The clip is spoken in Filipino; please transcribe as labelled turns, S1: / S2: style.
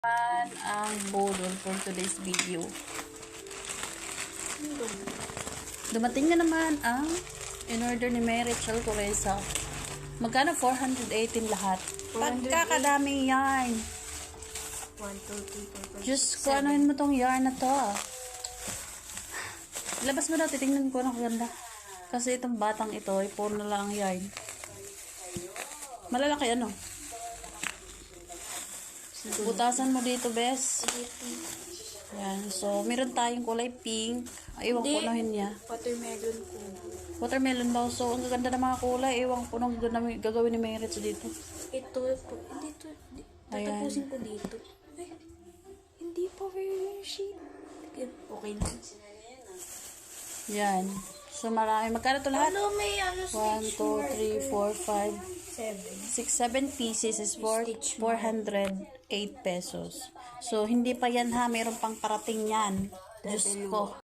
S1: naman ang bodol for today's video. Dumating na naman ang in-order ni Mary Rachel Coreza. Magkano? 418 lahat.
S2: 408.
S1: Pagkakadami yarn.
S2: 1, 2, 3, 4, 5,
S1: Diyos ko, anuhin mo tong yarn na to. Labas mo na, titingnan ko ng ganda. Kasi itong batang ito, ay puro na lang ang yarn. Malalaki ano? Butasan mo dito, bes. Yan. So, meron tayong kulay pink. Ay, Iwan ko anuhin niya.
S2: Watermelon ko.
S1: Watermelon daw. So, ang gaganda ng mga kulay. Ewan ko nung gagawin ni Merit dito.
S2: Ito po. Hindi to. Hindi.
S1: Ayan.
S2: Tatapusin ko dito. Ay, hindi pa very sheet. Okay na.
S1: Yan. So, marami. Magkano to lahat?
S2: Ano may ano
S1: 1, 2, 3, 4, 5, 6, 7
S2: 7.
S1: pieces is for 408 pesos. So, hindi pa yan ha. Meron pang parating yan. Diyos ko.